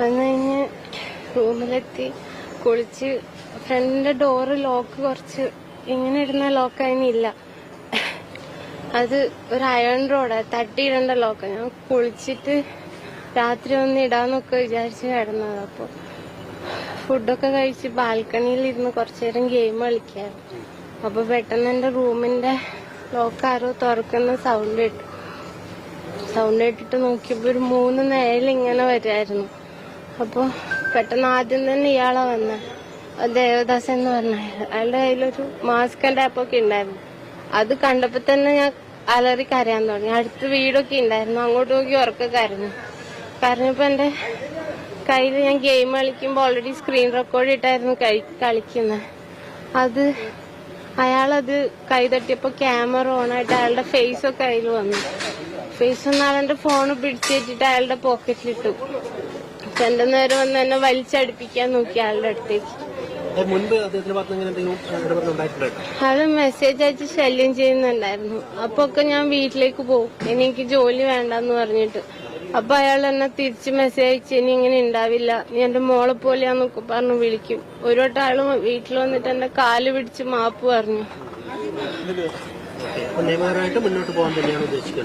വന്നു കഴിഞ്ഞ് റൂമിലെത്തി. കുളിച്ച്. ഫ്രണ്ടിന്റെ ഡോറ് ലോക്ക് കുറച്ച് ഇങ്ങനെ ഇടുന്ന ലോക്ക് അതിനില്ല അത് ഒരു അയൺ റോഡ് തട്ടിയിടേണ്ട ലോക്ക് ഞാൻ കുളിച്ചിട്ട് രാത്രി ഒന്ന് ഇടാന്നൊക്കെ വിചാരിച്ച് കിടന്നത് അപ്പൊ ഫുഡൊക്കെ കഴിച്ച് ബാൽക്കണിയിൽ ഇരുന്ന് കുറച്ചു നേരം ഗെയിം കളിക്കായിരുന്നു. അപ്പൊ പെട്ടെന്ന് എന്റെ റൂമിന്റെ ലോക്ക് ആരോ തുറക്കുന്ന സൗണ്ട് കേട്ടു. സൗണ്ട് കേട്ടിട്ട് നോക്കിയപ്പോ ഒരു മൂന്ന് നേരം ഇങ്ങനെ വരുമായിരുന്നു അപ്പൊ പെട്ടെന്ന് ആദ്യം തന്നെ ഇയാളെ വന്ന. ദേവദാസ് എന്ന് പറഞ്ഞ. അയാളുടെ കയ്യിലൊരു മാസ്ക് ഒക്കെ ഉണ്ടായിരുന്നു. അത് കണ്ടപ്പോ തന്നെ ഞാൻ അലറി കരയാൻ തുടങ്ങി. അടുത്ത് വീടൊക്കെ ഉണ്ടായിരുന്നു. അങ്ങോട്ട് നോക്കി ഉറക്കെ കരഞ്ഞു. കരഞ്ഞപ്പോ എന്റെ കയ്യിൽ ഞാൻ ഗെയിം കളിക്കുമ്പോൾ ഓൾറെഡി സ്ക്രീൻ റെക്കോർഡ് ഇട്ടായിരുന്നു കളിക്കുന്നത് അത് അയാളത് കൈ തട്ടിയപ്പോ ക്യാമറ ഓൺ ആയിട്ട് അയാളുടെ ഫേസ് ഒക്കെ അതിൽ വന്നു. ഫേസ് ഒന്ന് എന്റെ ഫോൺ പിടിച്ചേറ്റിട്ട് അയാളുടെ പോക്കറ്റിലിട്ടു എന്റെ നേരം വന്ന് എന്നെ വലിച്ചടുപ്പിക്കാൻ നോക്കി ആളുടെ അടുത്തേക്ക് അത് മെസ്സേജ് അയച്ച് ശല്യം ചെയ്യുന്നുണ്ടായിരുന്നു. അപ്പൊ ഒക്കെ ഞാൻ വീട്ടിലേക്ക് പോകും. എനിക്ക് ജോലി വേണ്ടെന്ന് പറഞ്ഞിട്ട്. അപ്പൊ അയാൾ എന്നെ തിരിച്ച് മെസ്സേജ് അയച്ച് ഇനി ഇങ്ങനെ ഉണ്ടാവില്ല നീ എന്റെ മോളെ പോലെയാന്നൊക്കെ പറഞ്ഞു വിളിക്കും. ഒരു വട്ടം ആൾ വീട്ടിൽ വന്നിട്ട് എന്റെ കാൽ പിടിച്ച് മാപ്പ് പറഞ്ഞു.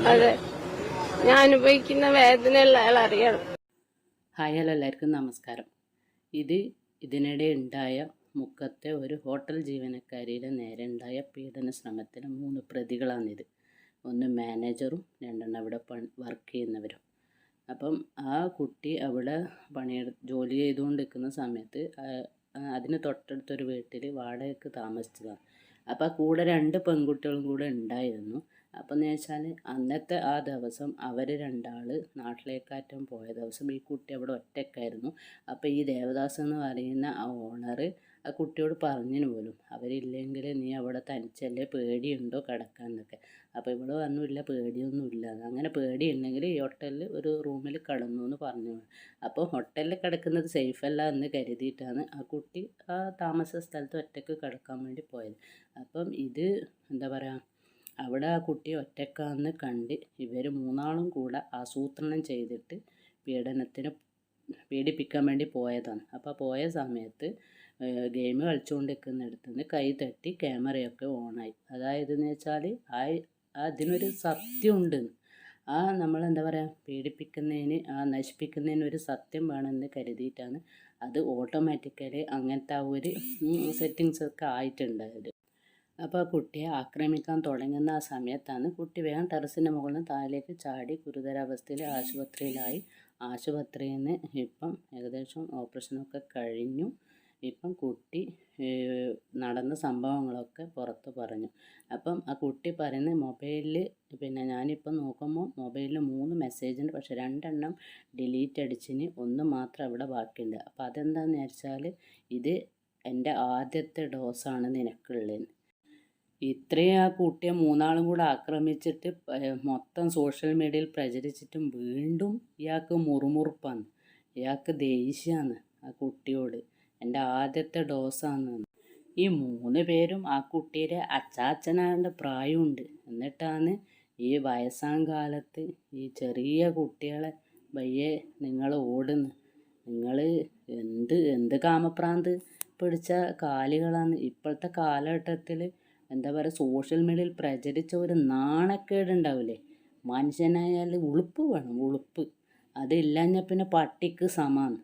അതെ. ഞാൻ അനുഭവിക്കുന്ന വേദനയുള്ള അയാൾ അറിയണം. ഹായ് ഹലോ എല്ലാവർക്കും നമസ്കാരം. ഇത് ഇതിനിടെ ഉണ്ടായ മുക്കത്തെ ഒരു ഹോട്ടൽ ജീവനക്കാരിയുടെ നേരെ ഉണ്ടായ പീഡന ശ്രമത്തിന് മൂന്ന് പ്രതികളാണിത്. ഒന്ന് മാനേജറും രണ്ടെണ്ണം അവിടെ പണി വർക്ക് ചെയ്യുന്നവരും. അപ്പം ആ കുട്ടി അവിടെ പണിയെടു ജോലി ചെയ്തുകൊണ്ടിരിക്കുന്ന സമയത്ത് അതിന് തൊട്ടടുത്തൊരു വീട്ടിൽ വാടകയ്ക്ക് താമസിച്ചതാണ്. അപ്പോൾ കൂടെ രണ്ട് പെൺകുട്ടികളും കൂടെ ഉണ്ടായിരുന്നു. അപ്പം എന്ന് വെച്ചാൽ അന്നത്തെ ആ ദിവസം അവർ രണ്ടാൾ നാട്ടിലേക്കാറ്റം പോയ ദിവസം ഈ കുട്ടി അവിടെ ഒറ്റക്കായിരുന്നു. അപ്പോൾ ഈ ദേവദാസ് എന്ന് പറയുന്ന ആ ഓണർ ആ കുട്ടിയോട് പറഞ്ഞിന് പോലും അവരില്ലെങ്കിൽ നീ അവിടെ തനിച്ചല്ലേ പേടിയുണ്ടോ കിടക്കാൻ എന്നൊക്കെ അപ്പോൾ ഇവിടെ പറഞ്ഞു ഇല്ല പേടിയൊന്നുമില്ല. അങ്ങനെ പേടിയുണ്ടെങ്കിൽ ഈ ഹോട്ടലിൽ ഒരു റൂമിൽ കിടന്നു എന്ന് പറഞ്ഞു. അപ്പോൾ ഹോട്ടലിൽ കിടക്കുന്നത് സേഫ് അല്ല എന്ന് കരുതിയിട്ടാണ് ആ കുട്ടി ആ താമസ സ്ഥലത്ത് ഒറ്റയ്ക്ക് കിടക്കാൻ വേണ്ടി പോയത്. അപ്പം ഇത് എന്താ പറയുക അവിടെ ആ കുട്ടി ഒറ്റക്കാന്ന് കണ്ട് ഇവർ മൂന്നാളും കൂടെ ആസൂത്രണം ചെയ്തിട്ട് പീഡനത്തിന് പീഡിപ്പിക്കാൻ വേണ്ടി പോയതാണ്. അപ്പോൾ പോയ സമയത്ത് ഗെയിം കളിച്ചുകൊണ്ടിരിക്കുന്നിടത്ത് നിന്ന് കൈ തട്ടി ക്യാമറയൊക്കെ ഓണായി. അതായത് എന്ന് വെച്ചാൽ ആ അതിനൊരു സത്യമുണ്ട്. ആ നമ്മൾ എന്താ പറയുക പീഡിപ്പിക്കുന്നതിന് ആ നശിപ്പിക്കുന്നതിന് ഒരു സത്യം വേണമെന്ന് കരുതിയിട്ടാണ് അത് ഓട്ടോമാറ്റിക്കലി അങ്ങനത്തെ ആ ഒരു സെറ്റിങ്സൊക്കെ ആയിട്ടുണ്ടായത്. അപ്പോൾ കുട്ടിയെ ആക്രമിക്കാൻ തുടങ്ങുന്ന ആ സമയത്താണ് കുട്ടി വേഗം ടെറസിന്റെ മുകളിൽ നിന്ന് താഴേക്ക് ചാടി ഗുരുതരാവസ്ഥയിൽ ആശുപത്രിയിലായി. ആശുപത്രിയിൽ നിന്ന് ഇപ്പം ഏകദേശം ഓപ്പറേഷനൊക്കെ കഴിഞ്ഞു. ഇപ്പം കുട്ടി നടന്ന സംഭവങ്ങളൊക്കെ പുറത്ത് പറഞ്ഞു. അപ്പം ആ കുട്ടി പറയുന്ന മൊബൈലിൽ പിന്നെ ഞാനിപ്പം നോക്കുമ്പോൾ മൊബൈലിൽ മൂന്ന് മെസ്സേജ് ഉണ്ട് പക്ഷെ രണ്ടെണ്ണം ഡിലീറ്റ് അടിച്ചിന് ഒന്ന് മാത്രം അവിടെ ബാക്കിയുണ്ട്. അപ്പോൾ അതെന്താണെന്ന് വെച്ചാൽ ഇത് എന്റെ ആദ്യത്തെ ഡോസാണ് നിനക്കുള്ളത് ഇത്രയും ആ കുട്ടിയെ മൂന്നാളും കൂടെ ആക്രമിച്ചിട്ട് മൊത്തം സോഷ്യൽ മീഡിയയിൽ പ്രചരിച്ചിട്ടും വീണ്ടും ഇയാൾക്ക് മുറുമുറുപ്പാണ്. ഇയാൾക്ക് ദേഷ്യമാണ് ആ കുട്ടിയോട്. എന്റെ ആദ്യത്തെ ഡോസാണ് ഈ മൂന്ന് പേരും ആ കുട്ടിയുടെ അച്ചാച്ചനാകേണ്ട പ്രായമുണ്ട് എന്നിട്ടാണ് ഈ വയസ്സാം കാലത്ത് ഈ ചെറിയ കുട്ടികളെ വയ്യെ നിങ്ങൾ ഓടുന്നു. നിങ്ങൾ എന്ത് എന്ത് കാമപ്രാന്ത് പിടിച്ച കാലികളാണ്. ഇപ്പോഴത്തെ കാലഘട്ടത്തിൽ എന്താ പറയുക സോഷ്യൽ മീഡിയയിൽ പ്രചരിച്ച ഒരു നാണക്കേട് ഉണ്ടാവില്ലേ മനുഷ്യനായാൽ ഉളുപ്പ് വേണം ഉളുപ്പ്. അതില്ലാഞ്ഞ പിന്നെ പട്ടിക്ക് സമാന്ന്.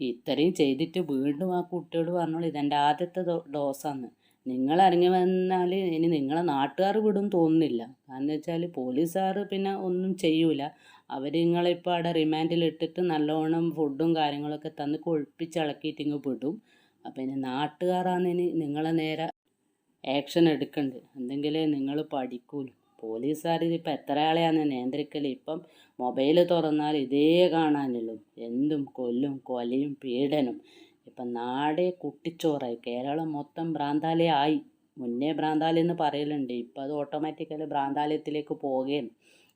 ഇത്രയും ചെയ്തിട്ട് വീണ്ടും ആ കുട്ടിയോട് പറഞ്ഞോളൂ ഇതെന്റെ ആദ്യത്തെ ഡോസാണ് നിങ്ങൾ ഇറങ്ങി വന്നാൽ ഇനി നിങ്ങളെ നാട്ടുകാർ വിടും തോന്നുന്നില്ല. കാരണം വെച്ചാൽ പോലീസുകാർ പിന്നെ ഒന്നും ചെയ്യൂല. അവർ നിങ്ങളിപ്പോൾ അവിടെ റിമാൻഡിലിട്ടിട്ട് നല്ലോണം ഫുഡും കാര്യങ്ങളൊക്കെ തന്ന് കൊഴുപ്പിച്ചിളക്കിയിട്ട് ഇങ്ങ് വിടും. അപ്പം ഇനി നാട്ടുകാരാണ് ഇനി നിങ്ങളെ നേരെ ആക്ഷൻ എടുക്കണ്ട്. എന്തെങ്കിലും നിങ്ങൾ പഠിക്കൂലു. പോലീസുകാർ ഇതിപ്പോൾ എത്ര ആളെയാണ് നിയന്ത്രിക്കൽ ഇപ്പം മൊബൈൽ തുറന്നാൽ ഇതേ കാണാനുള്ളൂ. എന്തും കൊല്ലും കൊലയും പീഡനം. ഇപ്പം നാടേ കുട്ടിച്ചോറായി. കേരളം മൊത്തം ഭ്രാന്താലയം ആയി. മുന്നേ ഭ്രാന്താലയം എന്ന് പറയലുണ്ട്. ഇപ്പം അത് ഓട്ടോമാറ്റിക്കലി ഭ്രാന്താലയത്തിലേക്ക് പോകുകയാണ്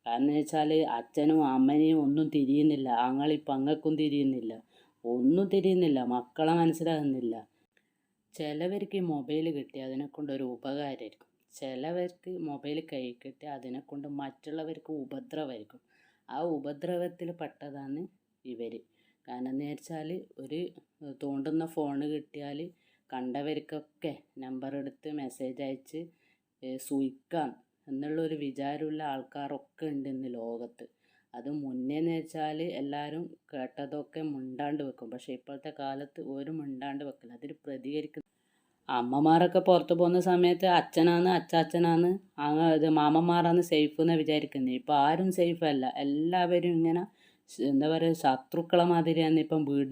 കാരണം വെച്ചാൽ അച്ഛനും അമ്മനെയും ഒന്നും തിരിയുന്നില്ല. ആങ്ങളി അങ്ങക്കും തിരിയുന്നില്ല. ഒന്നും തിരിയുന്നില്ല. മക്കളെ മനസ്സിലാകുന്നില്ല. ചിലവർക്ക് ഈ മൊബൈൽ കിട്ടി അതിനെക്കൊണ്ട് ഒരു ഉപകാരമായിരിക്കും ചിലവർക്ക് മൊബൈൽ കൈ കിട്ടി അതിനെക്കൊണ്ട് മറ്റുള്ളവർക്ക് ഉപദ്രവമായിരിക്കും ആ ഉപദ്രവത്തിൽ പെട്ടതാണ് ഇവർ കാരണം എന്ന് വെച്ചാൽ ഒരു തോണ്ടുന്ന ഫോണ് കിട്ടിയാൽ കണ്ടവർക്കൊക്കെ നമ്പർ എടുത്ത് മെസ്സേജ് അയച്ച് സൂയിക്കാം എന്നുള്ള എന്നുള്ളൊരു വിചാരമുള്ള ആൾക്കാരൊക്കെ ഉണ്ട് ഇന്ന് ലോകത്ത്. അത് മുന്നേന്ന് വെച്ചാൽ എല്ലാവരും കേട്ടതൊക്കെ മുണ്ടാണ്ട് വെക്കും. പക്ഷേ ഇപ്പോഴത്തെ കാലത്ത് ഒരു മുണ്ടാണ്ട് വെക്കില്ല. അതിൽ പ്രതികരിക്കുന്ന അമ്മമാരൊക്കെ പുറത്തു പോകുന്ന സമയത്ത് അച്ഛനാന്ന് അച്ചാച്ചനാന്ന് ഇത് മാമന്മാരാന്ന് സേഫ് എന്ന് വിചാരിക്കുന്നത് ഇപ്പോൾ ആരും സേഫ് അല്ല എല്ലാവരും ഇങ്ങനെ എന്താ പറയുക ശത്രുക്കളെ മാതിരിയാണ് ഇപ്പം വീട്